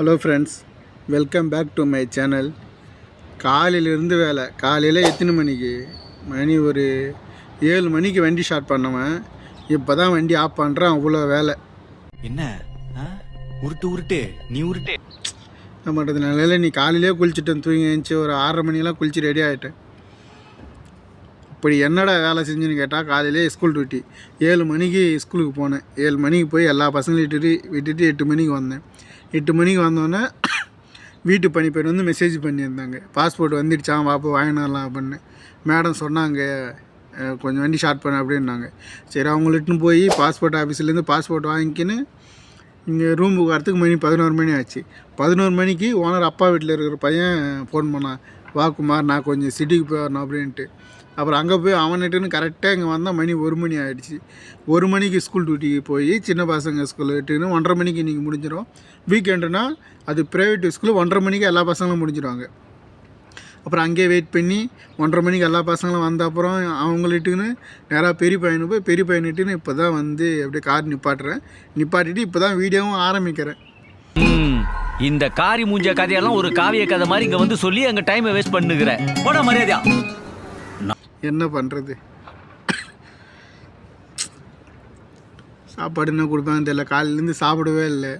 Hello friends welcome back to my channel காலையிலேருந்து வேலை. காலையில் எத்தனை மணிக்கு? மணி ஒரு ஏழு மணிக்கு வண்டி ஸ்டார்ட் பண்ணவன். இப்போ தான் வண்டி ஆஃப் பண்ணுறான் அவ்வளோ வேலை. என்ன? உருட்டு உருட்டு. நீ உருட்டு. என்ன பண்ணுறது நல்ல நீ காலையிலே குளிச்சுட்டேன் தூங்கி எழுந்துச்சி ஒரு ஆறரை மணிக்கெல்லாம் குளிச்சு ரெடி ஆகிட்டேன் இப்படி என்னடா வேலை செஞ்சுன்னு கேட்டால் காலையிலே ஸ்கூல் டியூட்டி ஏழு மணிக்கு ஸ்கூலுக்கு போனேன். ஏழு மணிக்கு போய் எல்லா பசங்களையும் விட்டுட்டு விட்டுட்டு எட்டு மணிக்கு வந்தேன். எட்டு மணிக்கு வந்தோடனே வீட்டு பணிப்பெண் வந்து மெசேஜ் பண்ணியிருந்தாங்க. பாஸ்போர்ட் வந்துடுச்சான் வாப்பு வாங்கினாலாம் அப்படின்னு. மேடம் சொன்னாங்க கொஞ்சம் வண்டி ஷார்ட் பண்ண அப்படின்னாங்க. சரி அவங்கள்ட்டுன்னு போய் பாஸ்போர்ட் ஆஃபீஸ்லேருந்து பாஸ்போர்ட் வாங்கிக்கின்னு இங்கே ரூமுக்கு வரத்துக்கு மணி பதினோரு மணி ஆச்சு. பதினோரு மணிக்கு ஓனர் அப்பா வீட்டில் இருக்கிற பையன் ஃபோன் பண்ணான். வா குமார் நான் கொஞ்சம் சிட்டிக்கு போயிடணும் அப்படின்ட்டு. அப்புறம் அங்கே போய் அவன்கிட்டன்னு கரெக்டாக இங்கே வந்தால் மணி ஒரு மணி ஆகிடுச்சு ஒரு மணிக்கு ஸ்கூல் டியூட்டிக்கு போய் சின்ன பசங்க ஸ்கூல் விட்டுன்னு ஒன்றரை மணிக்கு இன்றைக்கி முடிஞ்சிடும் வீக்கெண்டுனா அது ப்ரைவேட் ஸ்கூலு ஒன்றரை மணிக்கு எல்லா பசங்களும் முடிஞ்சிடுவாங்க அப்புறம் அங்கேயே வெயிட் பண்ணி ஒன்றரை மணிக்கு எல்லா பசங்களும் வந்த அப்புறம் அவங்கள்ட்டுன்னு நேராக பெரிய பையனு போய் பெரிய பையனுட்டுன்னு இப்போ தான் வந்து அப்படியே கார் நிப்பாட்டுறேன். நிப்பாட்டிட்டு இப்போ தான் வீடியோவும் ஆரம்பிக்கிறேன். இந்த காரி மூஞ்ச கதையெல்லாம் ஒரு காவிய கதை மாதிரி இங்க வந்து சொல்லி அங்க டைமை வேஸ்ட் பண்ணுகிற. போட மரியாதையா. என்ன பண்ணுறது சாப்பாடு என்ன கொடுப்பாங்க தெரியல. காலையிலேருந்து சாப்பிடவே இல்லை.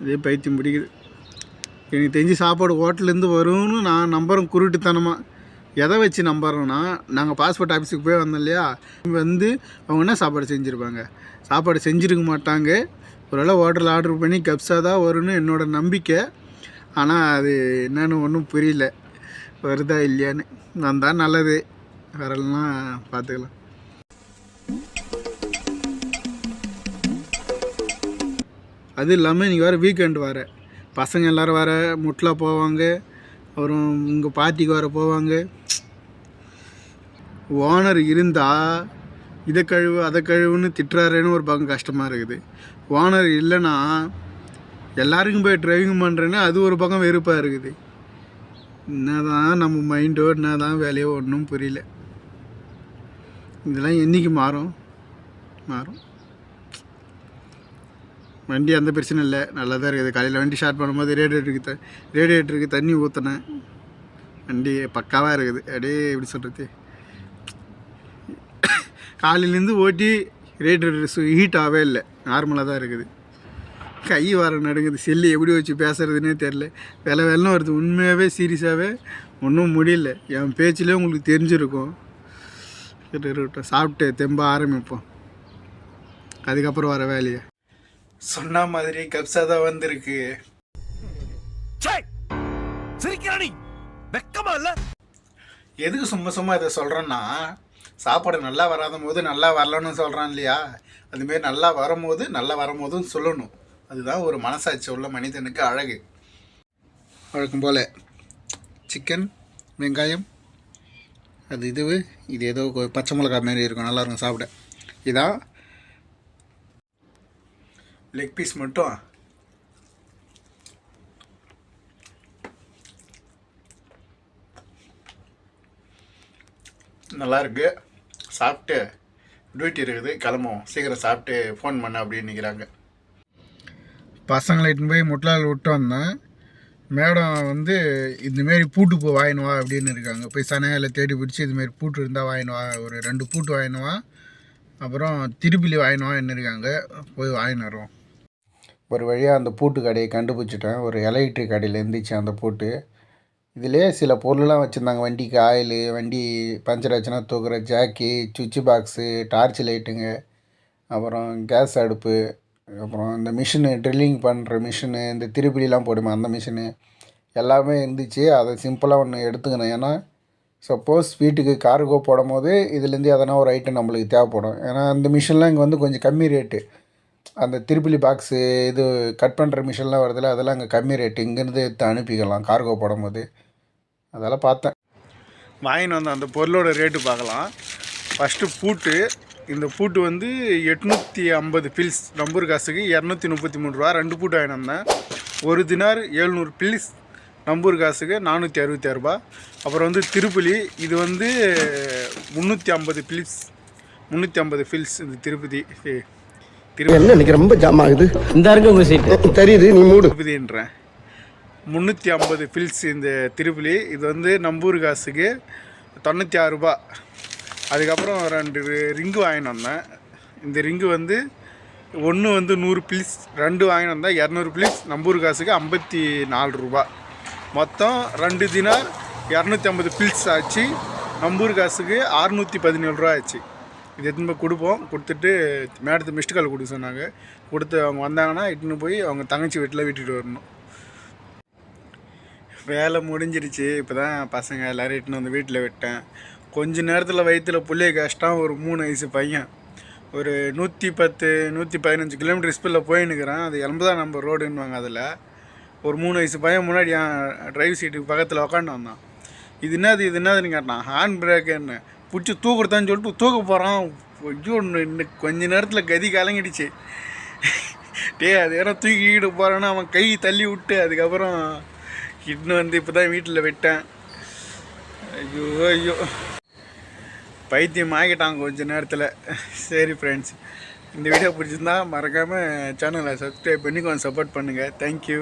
இதே பைத்தியம் பிடிக்குது. எனக்கு தெரிஞ்சு சாப்பாடு ஹோட்டல்லேருந்து வரும்னு நான் நம்புகிறேன் குருட்டுத்தனமாக எதை வச்சு நம்புறோன்னா நாங்கள் பாஸ்போர்ட் ஆஃபீஸுக்கு போய் வந்தோம் இல்லையா? வந்து அவங்க என்ன சாப்பாடு செஞ்சுருப்பாங்க? சாப்பாடு செஞ்சுருக்க மாட்டாங்க. ஒருவேளை ஹோட்டலில் ஆர்டர் பண்ணி கப்ஸாக தான் வரும்னு என்னோட நம்பிக்கை. ஆனால் அது என்னன்னு ஒன்றும் புரியல. வருதா இல்லையான்னு. வந்தால் நல்லது. வரலன்னா பார்த்துக்கலாம். அது இல்லாமல் இன்றைக்கி வேறு வீக்கெண்ட் வர பசங்க எல்லோரும் வர முட்டில் போவாங்க. அப்புறம் உங்கள் பார்ட்டிக்கு வர போவாங்க. ஓனர் இருந்தால் இதை கழுவு அதை கழுவுன்னு திட்டுறாருன்னு ஒரு பக்கம் கஷ்டமாக இருக்குது. ஓனர் இல்லைன்னா எல்லாருக்கும் போய் ட்ரைவிங் பண்ணுறேன்னு அது ஒரு பக்கம் வெறுப்பாக இருக்குது. என்னதான் நம்ம மைண்டோ என்ன தான் வேலையோ ஒன்றும் புரியல. இதெல்லாம் என்றைக்கு மாறும்? மாறும். வண்டி அந்த பிரச்சனை இல்லை. நல்லா தான் இருக்குது. காலையில் வண்டி ஸ்டார்ட் பண்ணும்போது ரேடியேட்டருக்கு த ரேடியேட்டருக்கு தண்ணி ஊற்றினேன் வண்டி பக்காவாக இருக்குது. அப்படியே எப்படி சொல்கிறது காலையிலேருந்து ஓட்டி ரேடியேட்டர் ஹீட் ஆகவே இல்லை. நார்மலாக தான் இருக்குது. கை வர நடுங்குது. செல்லு எப்படி வச்சு பேசுறதுனே தெரில வில வெள்ளம் வருது. உண்மையாகவே சீரியஸாகவே ஒன்றும் முடியல. என் பேச்சிலே உங்களுக்கு தெரிஞ்சிருக்கும். இருக்கட்டும் சாப்பிட்டு தெம்ப ஆரம்பிப்போம். அதுக்கப்புறம் வர வேலையை? சொன்ன மாதிரி கப்ஸா தான் வந்திருக்கு. சிரிக்கிறானி வெக்கமா இல்ல? எதுக்கு சும்மா சும்மா இதை சொல்கிறேன்னா சாப்பாடு நல்லா வராத போது நல்லா வரலன்னு சொல்கிறான் இல்லையா? அதுமாரி நல்லா வரும்போது நல்லா வரும்போதும் சொல்லணும். அதுதான் ஒரு மனசாட்சி உள்ள மனிதனுக்கு அழகு. வழக்கம் போல் சிக்கன் வெங்காயம் அது இது இது ஏதோ பச்சை மிளகாய் மாரி இருக்கும். நல்லாயிருக்கும் சாப்பிட. இதான் லெக் பீஸ் மட்டும். நல்லாயிருக்கு சாப்பிட்டு டியூட்டி இருக்குது. கிளம்புவோம். சீக்கிரம் சாப்பிட்டு ஃபோன் பண்ண அப்படின்னு நிற்கிறாங்க பசங்களை இட்டுன்னு போய் முட்லால் விட்டு வந்தேன். மேடம் வந்து இதுமாரி பூட்டு போ வாங்கினு வா அப்படின்னு இருக்காங்க. போய் சனையில் தேடி பிடிச்சி இதுமாரி பூட்டு இருந்தால் வாங்கினு வா ஒரு ரெண்டு பூட்டு வாங்கினு வா. அப்புறம் திருப்பிலி வாங்கினு வான்னு இருக்காங்க. போய் வாங்கின்னு வரோம் ஒரு வழியாக அந்த பூட்டு கடையை கண்டுபிடிச்சிட்டேன். ஒரு எலக்ட்ரிக் கடையில் இருந்துச்சு அந்த பூட்டு. இதிலே சில பொருள்லாம் வச்சுருந்தாங்க. வண்டிக்கு ஆயிலு வண்டி பஞ்சர் ஆச்சுன்னா தூக்குற ஜாக்கி சுவிட்ச் பாக்ஸு டார்ச் லைட்டுங்க அப்புறம் கேஸ் அடுப்பு அப்புறம் இந்த மிஷினு ட்ரில்லிங் பண்ணுற மிஷினு இந்த திருப்பிலாம் போடுமே அந்த மிஷினு எல்லாமே இருந்துச்சு. அதை சிம்பிளாக ஒன்று எடுத்துக்கணும். ஏன்னா சப்போஸ் வீட்டுக்கு கார்கோ போடும் போது இதுலேருந்து எதனா ஒரு ஐட்டம் நம்மளுக்கு தேவைப்படும். ஏன்னா அந்த மிஷின்லாம் இங்கே வந்து கொஞ்சம் கம்மி ரேட்டு அந்த திருப்பிலி பாக்ஸு இது கட் பண்ணுற மிஷின்லாம் வருதுல்ல அதெல்லாம் அங்கே கம்மி ரேட்டு இங்கேருந்து எடுத்து அனுப்பிக்கலாம் கார்கோ போடும்போது. அதெல்லாம் பார்த்தேன். வாங்கின்னு வந்த அந்த பொருளோட ரேட்டு பார்க்கலாம். ஃபஸ்ட்டு பூட்டு இந்த பூட்டு வந்து எட்நூற்றி ஐம்பது பில்ஸ். நம்பூர் காசுக்கு இரநூத்தி முப்பத்தி மூணு ரூபா. ரெண்டு பூட்டு வந்தேன் ஒரு தினார் எழுநூறு பில்ஸ். நம்பூர் காசுக்கு நானூற்றி அறுபத்தி ரூபா. அப்புறம் வந்து திருப்பலி இது வந்து முந்நூற்றி ஐம்பது பில்ஸ். முந்நூற்றி ஐம்பது ஃபில்ஸ் இந்த திருப்பதி திரு என்ன இன்னைக்கு ரொம்ப ஜாம் ஆகுது? இந்த இருக்கு தெரியுது நீ மூடு. திருப்பதின்றேன். முந்நூற்றி ஐம்பது ஃபில்ஸ் இந்த திருப்புலி. இது வந்து நம்பூர் காசுக்கு தொண்ணூற்றி ஆறு ரூபா. அதுக்கப்புறம் ரெண்டு ரிங்கு வாங்கிட்டு வந்தேன். இந்த ரிங்கு வந்து ஒன்று வந்து நூறு பில்ஸ் ரெண்டு வாங்கிட்டு வந்தேன் இரநூறு பில்ஸ் நம்பூர் காசுக்கு ஐம்பத்தி நாலு ரூபா. மொத்தம் ரெண்டு தினார் இரநூத்தி ஐம்பது பில்ஸ் ஆச்சு. நம்பூர் காசுக்கு அறுநூற்றி பதினேழு ரூபா ஆச்சு. இது எடுத்துன்னு போய் கொடுப்போம். கொடுத்துட்டு மேடத்து மிஸ்டு கால் கொடுக்க சொன்னாங்க. கொடுத்து அவங்க வந்தாங்கன்னா இட்டுன்னு போய் அவங்க தங்கச்சி வீட்டில் விட்டுட்டு வரணும். வேலை முடிஞ்சிருச்சு. இப்போ தான் பசங்க எல்லோரும் இட்டுன்னு வந்து வீட்டில் விட்டேன். கொஞ்ச நேரத்தில் வயிற்றுல புள்ளைய கஷ்டம். ஒரு மூணு வயசு பையன். ஒரு நூற்றி பத்து நூற்றி பதினஞ்சு கிலோமீட்டர் ஸ்பீடில் போயின்னுக்கிறேன் அது எண்பதாம் நம்பர் ரோடுன்னுவாங்க அதில். ஒரு மூணு வயசு பையன் முன்னாடி என் டிரைவ் சீட்டுக்கு பக்கத்தில் உக்காண்டு வந்தான். இது என்னது இது என்னதுன்னு கேட்டான். ஹேண்ட் பிரேக்குன்னு என்ன? பிடிச்சி தூக்குறதான்னு சொல்லிட்டு தூக்க போகிறான் ஐயோ இன்னும் கொஞ்ச நேரத்தில் கதி கலங்கிடுச்சு. டேய் அது யாரோ தூக்கிக்கிட்டு போகிறான்னு அவன் கை தள்ளி விட்டு அதுக்கப்புறம் இன்னும் வந்து இப்போ தான் வீட்டில் விட்டேன். ஐயோ ஐயோ. பைத்தியம் ஆகிட்டாங்க கொஞ்ச நேரத்தில். சரி ஃப்ரெண்ட்ஸ் இந்த வீடியோ பிடிச்சிருந்தா மறக்காமல் சேனலை சப்ஸ்கிரைப் பண்ணி கொஞ்சம் சப்போர்ட் பண்ணுங்கள் தேங்க்யூ